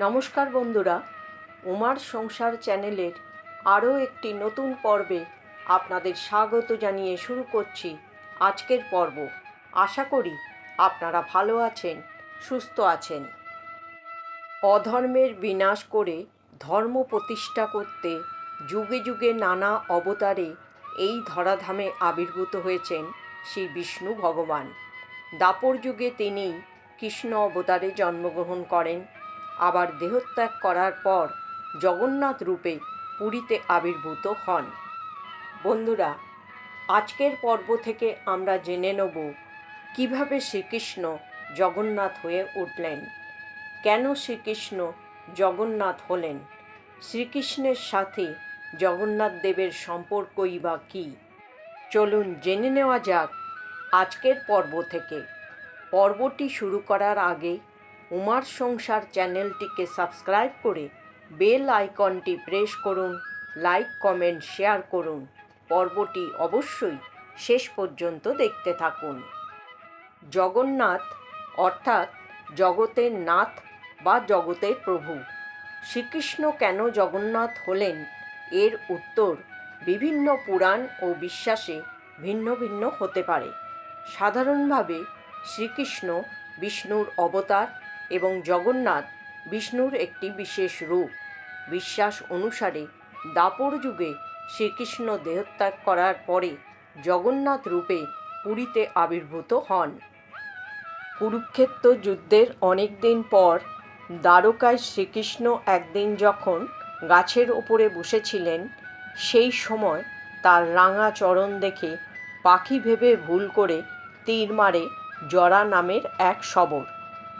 নমস্কার বন্ধুরা, উমার সংসার চ্যানেলের আরও একটি নতুন পর্বে আপনাদের স্বাগত জানিয়ে শুরু করছি আজকের পর্ব। আশা করি আপনারা ভালো আছেন, সুস্থ আছেন। অধর্মের বিনাশ করে ধর্ম প্রতিষ্ঠা করতে যুগে যুগে নানা অবতারে এই ধরাধামে আবির্ভূত হয়েছেন শ্রী বিষ্ণু ভগবান। দাপর যুগে তিনি কৃষ্ণ অবতারে জন্মগ্রহণ করেন। আবার দেহত্যাগ করার পর জগন্নাথ রূপে পুরীতে আবির্ভূত হন। বন্ধুরা, আজকের পর্ব থেকে আমরা জেনে নেব কীভাবে শ্রীকৃষ্ণ জগন্নাথ হয়ে উঠলেন। কেন শ্রীকৃষ্ণ জগন্নাথ হলেন? শ্রীকৃষ্ণের সাথে জগন্নাথ দেবের সম্পর্কই বা কী? চলুন জেনে নেওয়া যাক আজকের পর্ব থেকে। পর্বটি শুরু করার আগে উমার সংসার চ্যানেলটিকে সাবস্ক্রাইব করে বেল আইকনটি প্রেস করুন, লাইক, কমেন্ট, শেয়ার করুন। পর্বটি অবশ্যই শেষ পর্যন্ত দেখতে থাকুন। জগন্নাথ অর্থাৎ জগতের নাথ বা জগতের প্রভু। শ্রীকৃষ্ণ কেন জগন্নাথ হলেন? এর উত্তর বিভিন্ন পুরাণ ও বিশ্বাসে ভিন্ন ভিন্ন হতে পারে। সাধারণভাবে শ্রীকৃষ্ণ বিষ্ণুর অবতার এবং জগন্নাথ বিষ্ণুর একটি বিশেষ রূপ। বিশ্বাস অনুসারে দাপর যুগে শ্রীকৃষ্ণ দেহত্যাগ করার পরে জগন্নাথ রূপে পুরীতে আবির্ভূত হন। কুরুক্ষেত্র যুদ্ধের অনেক দিন পর দ্বারকায় শ্রীকৃষ্ণ একদিন যখন গাছের ওপরে বসেছিলেন, সেই সময় তার রাঙা চরণ দেখে পাখি ভেবে ভুল করে তীর মারে জরা নামের এক শবর।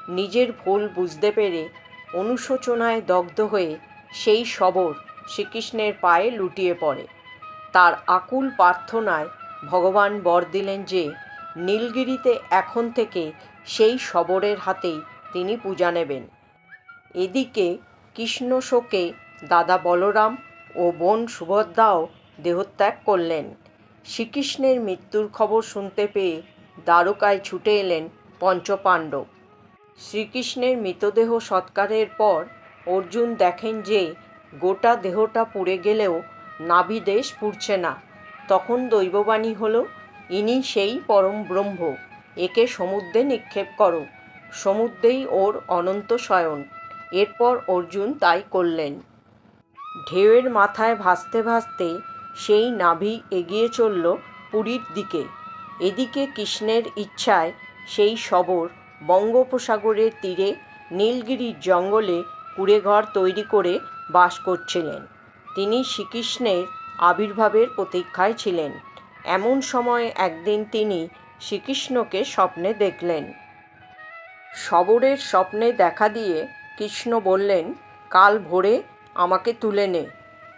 নিজের ভুল বুঝতে পেরে অনুশোচনায় দগ্ধ হয়ে সেই শবর শ্রীকৃষ্ণের পায়ে লুটিয়ে পড়ে। তার আকুল প্রার্থনায় ভগবান বর দিলেন যে, নীলগিরিতে এখন থেকে সেই শবরের হাতেই তিনি পূজা নেবেন। এদিকে কৃষ্ণ শোকে দাদা বলরাম ও বোন সুভদ্রাও দেহত্যাগ করলেন। শ্রীকৃষ্ণের মৃত্যুর খবর শুনতে পেয়ে দ্বারকায় ছুটে এলেন পঞ্চপাণ্ডব। শ্রীকৃষ্ণের মৃতদেহ সৎকারের পর অর্জুন দেখেন যে গোটা দেহটা পুড়ে গেলেও নাভিদেশ পুড়ছে না। তখন দৈববাণী হল, ইনি সেই পরম ব্রহ্ম, একে সমুদ্রে নিক্ষেপ করো। সমুদ্রেই ওর অনন্ত শয়ন এরপর অর্জুন তাই করলেন। ঢেউয়ের মাথায় ভাসতে ভাসতে সেই নাভি এগিয়ে চলল পুরীর দিকে। এদিকে কৃষ্ণের ইচ্ছায় সেই শবর বঙ্গোপসাগরের তীরে নীলগিরির জঙ্গলে কুড়েঘর তৈরি করে বাস করছিলেন। তিনি শ্রীকৃষ্ণের আবির্ভাবের প্রতীক্ষায় ছিলেন। এমন সময় একদিন তিনি শ্রীকৃষ্ণকে স্বপ্নে দেখলেন। শবরের স্বপ্নে দেখা দিয়ে কৃষ্ণ বললেন, কাল ভোরে আমাকে তুলে নে।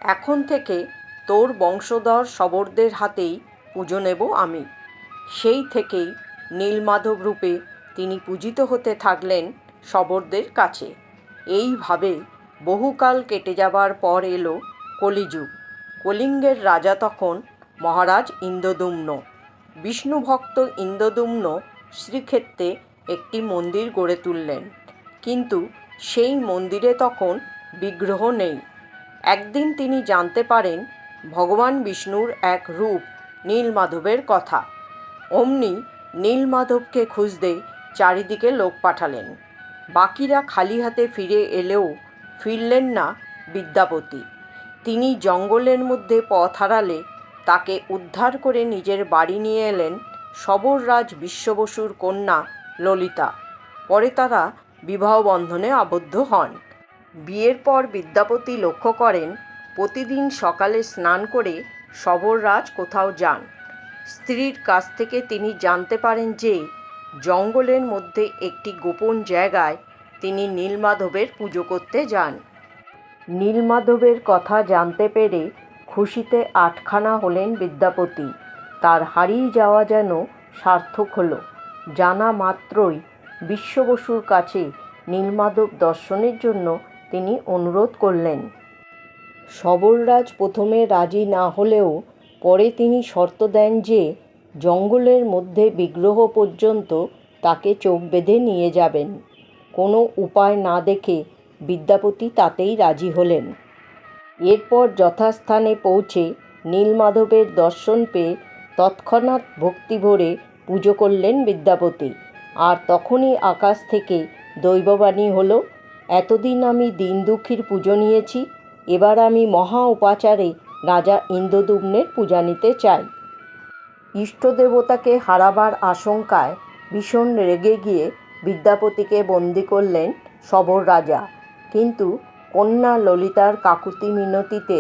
এখন থেকে তোর বংশধর শবরদের হাতেই পুজো নেব আমি। সেই থেকেই নীলমাধব রূপে তিনি পূজিত হতে থাকলেন শবরদের কাছে। এইভাবে বহুকাল কেটে যাবার পর এলো কলিযুগ। কলিঙ্গের রাজা তখন মহারাজ ইন্দ্রদুম্ন বিষ্ণুভক্ত ইন্দ্রদুম্ন শ্রীক্ষেত্রে একটি মন্দির গড়ে তুললেন। কিন্তু সেই মন্দিরে তখন বিগ্রহ নেই। একদিন তিনি জানতে পারেন ভগবান বিষ্ণুর এক রূপ নীলমাধবের কথা। অমনি নীলমাধবকে খুঁজতে চারিদিকে লোক পাঠালেন। বাকিরা খালি হাতে ফিরে এলেও ফিরলেন না বিদ্যাপতি। তিনি জঙ্গলের মধ্যে পথ হারালে তাকে উদ্ধার করে নিজের বাড়ি নিয়ে এলেন সবররাজ বিশ্ববসুর কন্যা ললিতা। পরে তারা বিবাহ বন্ধনে আবদ্ধ হন। বিয়ের পর বিদ্যাপতি লক্ষ্য করেন, প্রতিদিন সকালে স্নান করে সবররাজ কোথাও যান। স্ত্রীর কাছ থেকে তিনি জানতে পারেন যে জঙ্গলের মধ্যে একটি গোপন জায়গায় তিনি নীলমাধবের পুজো করতে যান। নীলমাধবের কথা জানতে পেরে খুশিতে আটখানা হলেন বিদ্যাপতি। তার হারিয়ে যাওয়া যেন সার্থক হলো। জানা মাত্রই বিশ্ববসুর কাছে নীলমাধব দর্শনের জন্য তিনি অনুরোধ করলেন। সবররাজ প্রথমে রাজি না হলেও পরে তিনি শর্ত দেন যে জঙ্গলের মধ্যে বিগ্রহ পর্যন্ত তাকে চোখ বেঁধে নিয়ে যাবেন। কোনো উপায় না দেখে বিদ্যাপতি তাতেই রাজি হলেন। এরপর যথাস্থানে পৌঁছে নীলমাধবের দর্শন পেয়ে তৎক্ষণাৎ ভক্তি ভরে পুজো করলেন বিদ্যাপতি। আর তখনই আকাশ থেকে দৈববাণী হলো, এতদিন আমি দিন দুঃখীর পুজো নিয়েছি, এবার আমি মহা উপাচারে রাজা ইন্দ্রদুম্নের পূজা নিতে চাই। ইষ্টদেবতাকে হারাবার আশঙ্কায় ভীষণ রেগে গিয়ে বিদ্যাপতিকে বন্দি করলেন সবর রাজা। কিন্তু কন্যা ললিতার কাকুতি মিনতিতে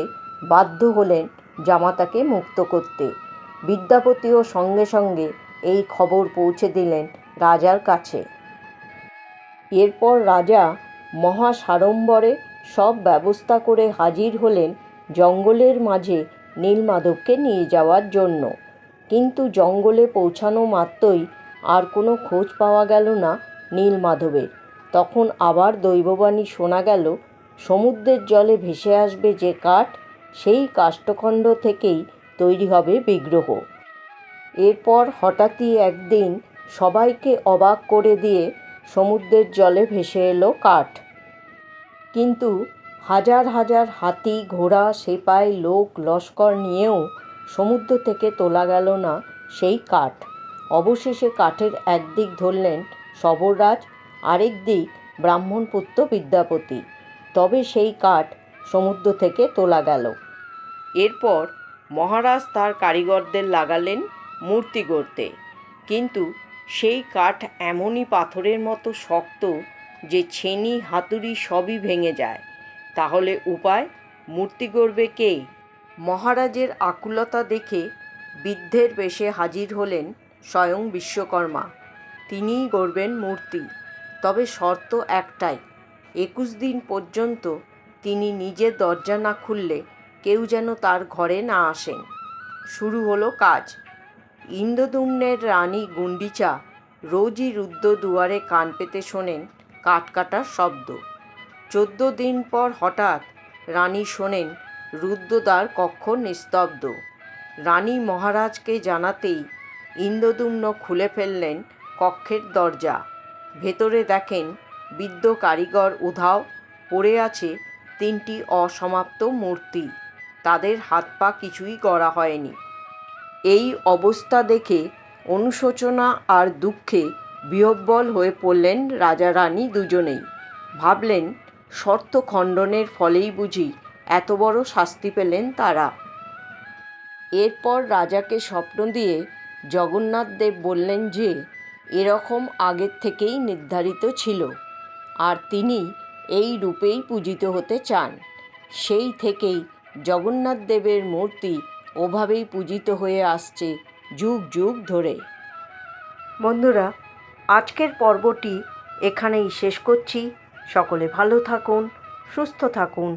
বাধ্য হলেন জামাতাকে মুক্ত করতে। বিদ্যাপতিও সঙ্গে সঙ্গে এই খবর পৌঁছে দিলেন রাজার কাছে। এরপর রাজা মহা সাড়ম্বরে সব ব্যবস্থা করে হাজির হলেন জঙ্গলের মাঝে নীলমাধবকে নিয়ে যাওয়ার জন্য। কিন্তু জঙ্গলে পৌঁছানো মাত্রই আর কোনো খোঁজ পাওয়া গেল না নীলমাধবের। তখন আবার দৈববাণী শোনা গেল, সমুদ্রের জলে ভেসে আসবে যে কাঠ, সেই কাষ্ঠখণ্ড থেকেই তৈরি হবে বিগ্রহ। এরপর হঠাৎই একদিন সবাইকে অবাক করে দিয়ে সমুদ্রের জলে ভেসে এলো কাঠ। কিন্তু হাজার হাজার হাতি, ঘোড়া, সেপাই, লোক, লস্কর নিয়েও সমুদ্র থেকে তোলা গেল না সেই কাঠ। অবশেষে কাঠের একদিক ধরলেন সবররাজ আরেক দিক ব্রাহ্মণপুত্র বিদ্যাপতি। তবে সেই কাঠ সমুদ্র থেকে তোলা গেল। এরপর মহারাজ তার কারিগরদের লাগালেন মূর্তি গড়তে। কিন্তু সেই কাঠ এমনই পাথরের মতো শক্ত যে ছেনি, হাতুড়ি সবই ভেঙে যায়। তাহলে উপায় মূর্তি গড়বে কে? মহারাজের আকুলতা দেখে বৃদ্ধের বেশে হাজির হলেন স্বয়ং বিশ্বকর্মা। তিনিই গড়বেন মূর্তি। তবে শর্ত একটাই, একুশ দিন পর্যন্ত তিনি নিজে দরজা না খুললে কেউ যেন তার ঘরে না আসেন। শুরু হলো কাজ। ইন্দ্রদুম্নের রানী গুন্ডিচা রোজই রুদ্র দুয়ারে কান পেতে শোনেন কাঠ কাটার শব্দ। চোদ্দ দিন পর হঠাৎ রানী শোনেন রুদ্রদ্বার কক্ষ নিস্তব্ধ। রানী মহারাজকে জানাতেই ইন্দ্রদুম্ন খুলে ফেললেন কক্ষের দরজা। ভেতরে দেখেন বৃদ্ধ কারিগর উধাও পড়ে আছে তিনটি অসমাপ্ত মূর্তি। তাদের হাত পা কিছুই করা হয়নি। এই অবস্থা দেখে অনুশোচনা আর দুঃখে বিহব্বল হয়ে পড়লেন রাজা রানী দুজনেই। ভাবলেন শর্ত খণ্ডনের ফলেই বুঝি এত বড় শাস্তি পেলেন তারা। এরপর রাজাকে স্বপ্ন দিয়ে জগন্নাথ দেব বললেন যে, এরকম আগের থেকেই নির্ধারিত ছিল, আর তিনি এই রূপেই পূজিত হতে চান। সেই থেকেই জগন্নাথ দেবের মূর্তি ওভাবেই পূজিত হয়ে আসছে যুগ যুগ ধরে। বন্ধুরা, আজকের পর্বটি এখানেই শেষ করছি। সকলে ভালো থাকুন, সুস্থ থাকুন।